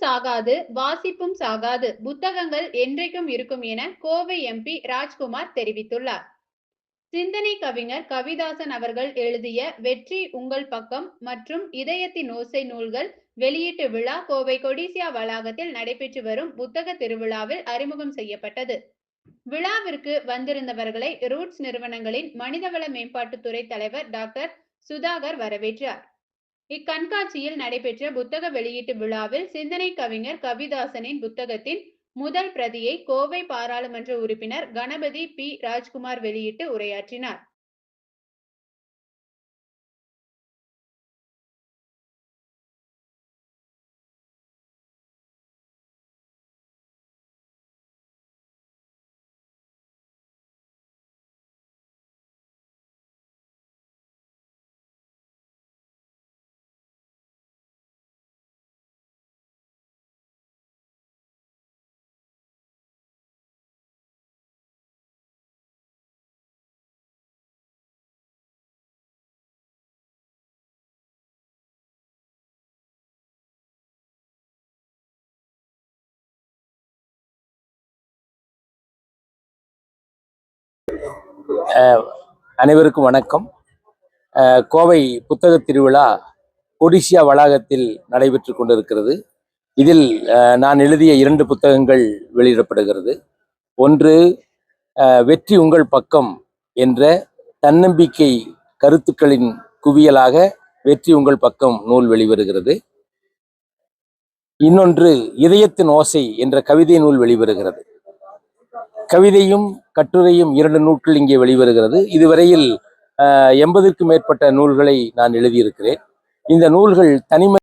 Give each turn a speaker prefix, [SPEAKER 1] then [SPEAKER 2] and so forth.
[SPEAKER 1] சாகாது வாசிப்பும் சாகாது. புத்தகங்கள் என்றைக்கும் இருக்கும் என கோவை எம்பி ராஜ்குமார் தெரிவித்துள்ளார். சிந்தனை கவிஞர் கவிதாசன் அவர்கள் எழுதிய வெற்றி உங்கள் பக்கம் மற்றும் இதயத்தின் ஓசை நூல்கள் வெளியீட்டு விழா கோவை கொடிசியா வளாகத்தில் நடைபெற்று வரும் புத்தக திருவிழாவில் அறிமுகம் செய்யப்பட்டது. விழாவிற்கு வந்திருந்தவர்களை ரூட்ஸ் நிறுவனங்களின் மனிதவள மேம்பாட்டுத்துறை தலைவர் டாக்டர் சுதாகர் வரவேற்றார். இக்கண்காட்சியில் நடைபெற்ற புத்தக வெளியீட்டு விழாவில் சிந்தனை கவிஞர் கவிதாசனின் புத்தகத்தின் முதல் பிரதியை கோவை பாராளுமன்ற உறுப்பினர் கணபதி பி. ராஜ்குமார் வெளியிட்டு உரையாற்றினார்.
[SPEAKER 2] அனைவருக்கும் வணக்கம். அஹ் கோவை புத்தக திருவிழா ஒடிசியா வளாகத்தில் நடைபெற்று கொண்டிருக்கிறது. இதில் அஹ், நான் எழுதிய இரண்டு புத்தகங்கள் வெளியிடப்படுகிறது. ஒன்று அஹ், வெற்றி உங்கள் பக்கம் என்ற தன்னம்பிக்கை கருத்துக்களின் குவியலாக வெற்றி உங்கள் பக்கம் நூல் வெளிவருகிறது. இன்னொன்று இதயத்தின் ஓசை என்ற கவிதை நூல் வெளிவருகிறது. கவிதையும் கட்டுரையும் இரண்டு நூல்கள் இங்கே வெளிவருகிறது. இதுவரையில் எண்பதுக்கும் மேற்பட்ட நூல்களை நான் எழுதியிருக்கிறேன். இந்த நூல்கள் தனிமை